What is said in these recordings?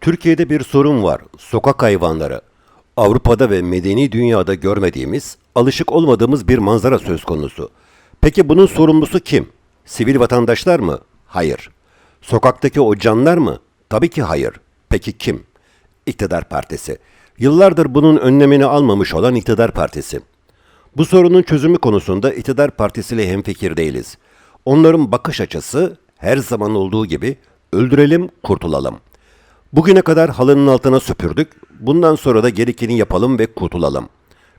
Türkiye'de bir sorun var. Sokak hayvanları. Avrupa'da ve medeni dünyada görmediğimiz, alışık olmadığımız bir manzara söz konusu. Peki bunun sorumlusu kim? Sivil vatandaşlar mı? Hayır. Sokaktaki o canlar mı? Tabii ki hayır. Peki kim? İktidar Partisi. Yıllardır bunun önlemini almamış olan İktidar Partisi. Bu sorunun çözümü konusunda İktidar Partisi ile hemfikir değiliz. Onların bakış açısı her zaman olduğu gibi öldürelim, kurtulalım. Bugüne kadar halının altına süpürdük. Bundan sonra da gerekeni yapalım ve kurtulalım.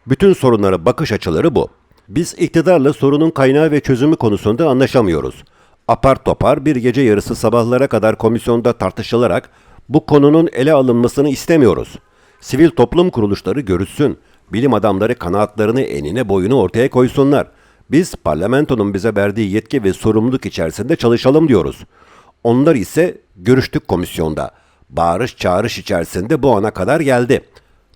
Bütün sorunlara bakış açıları bu. Biz iktidarla sorunun kaynağı ve çözümü konusunda anlaşamıyoruz. Apar topar bir gece yarısı sabahlara kadar komisyonda tartışılarak bu konunun ele alınmasını istemiyoruz. Sivil toplum kuruluşları görüşsün. Bilim adamları kanaatlarını enine boyunu ortaya koysunlar. Biz parlamentonun bize verdiği yetki ve sorumluluk içerisinde çalışalım diyoruz. Onlar ise görüştük komisyonda. Bağırış çağırış içerisinde bu ana kadar geldi.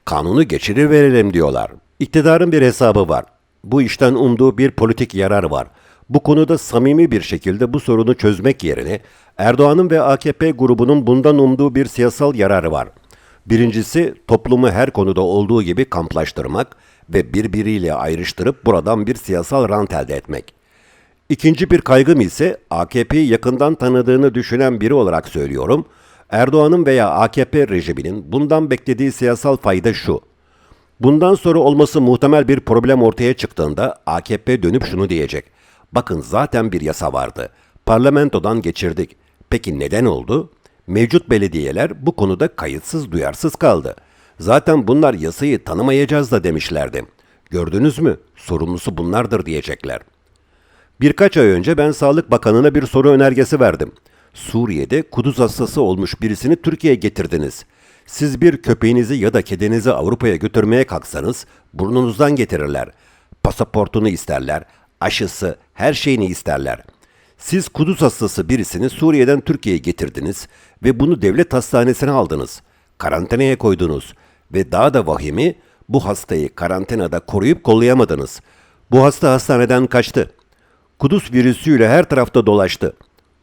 Kanunu geçirir verelim diyorlar. İktidarın bir hesabı var. Bu işten umduğu bir politik yarar var. Bu konuda samimi bir şekilde bu sorunu çözmek yerine Erdoğan'ın ve AKP grubunun bundan umduğu bir siyasal yararı var. Birincisi toplumu her konuda olduğu gibi kamplaştırmak ve birbiriyle ayrıştırıp buradan bir siyasal rant elde etmek. İkinci bir kaygım ise AKP'yi yakından tanıdığını düşünen biri olarak söylüyorum. Erdoğan'ın veya AKP rejiminin bundan beklediği siyasal fayda şu. Bundan sonra olması muhtemel bir problem ortaya çıktığında AKP dönüp şunu diyecek. Bakın zaten bir yasa vardı. Parlamentodan geçirdik. Peki neden oldu? Mevcut belediyeler bu konuda kayıtsız duyarsız kaldı. Zaten bunlar yasayı tanımayacağız da demişlerdi. Gördünüz mü? Sorumlusu bunlardır diyecekler. Birkaç ay önce ben Sağlık Bakanı'na bir soru önergesi verdim. Suriye'de kuduz hastası olmuş birisini Türkiye'ye getirdiniz. Siz bir köpeğinizi ya da kedinizi Avrupa'ya götürmeye kalksanız burnunuzdan getirirler. Pasaportunu isterler, aşısı, her şeyini isterler. Siz kuduz hastası birisini Suriye'den Türkiye'ye getirdiniz ve bunu devlet hastanesine aldınız. Karantinaya koydunuz ve daha da vahimi bu hastayı karantinada koruyup kollayamadınız. Bu hasta hastaneden kaçtı. Kudüs virüsüyle her tarafta dolaştı.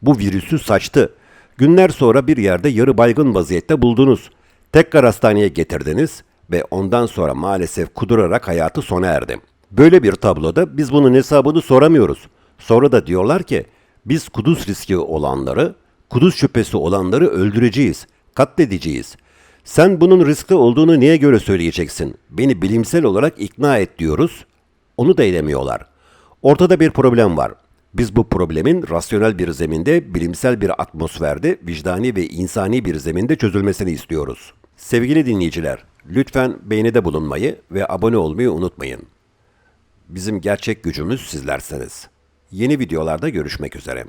Bu virüsü saçtı. Günler sonra bir yerde yarı baygın vaziyette buldunuz. Tekrar hastaneye getirdiniz ve ondan sonra maalesef kudurarak hayatı sona erdi. Böyle bir tabloda biz bunun hesabını soramıyoruz. Sonra da diyorlar ki biz kuduz riski olanları, kuduz şüphesi olanları öldüreceğiz, katledeceğiz. Sen bunun riskli olduğunu niye göre söyleyeceksin? Beni bilimsel olarak ikna et diyoruz. Onu da edemiyorlar. Ortada bir problem var. Biz bu problemin rasyonel bir zeminde, bilimsel bir atmosferde, vicdani ve insani bir zeminde çözülmesini istiyoruz. Sevgili dinleyiciler, lütfen beğenide bulunmayı ve abone olmayı unutmayın. Bizim gerçek gücümüz sizlersiniz. Yeni videolarda görüşmek üzere.